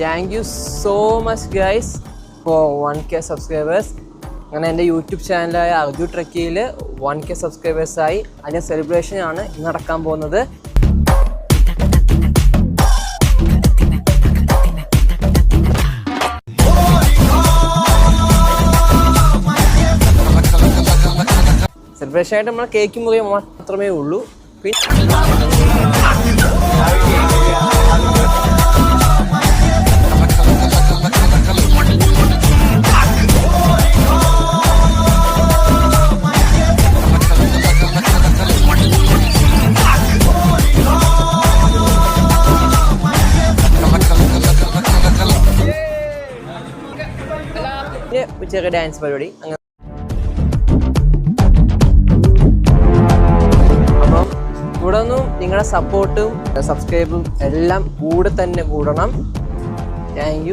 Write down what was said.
Thank you so much guys for one K subscribers അങ്ങനെ എന്റെ YouTube ചാനലായ അർജു ട്രക്കിയിൽ വൺ കെ സബ്സ്ക്രൈബേഴ്സായി അതിന്റെ സെലിബ്രേഷനാണ് ഇന്ന് നടക്കാൻ പോകുന്നത്. സെലിബ്രേഷനായിട്ട് നമ്മൾ കേക്ക് മുറിയ മാത്രമേ ഉള്ളൂ. പിന്നെ പിന്നെ ചെറിയ ഡാൻസ് പരിപാടി. അങ്ങനെ അപ്പം ഇവിടെ നിന്നും നിങ്ങളുടെ സപ്പോർട്ടും സബ്സ്ക്രൈബും എല്ലാം കൂടെ തന്നെ കൂടണം. താങ്ക്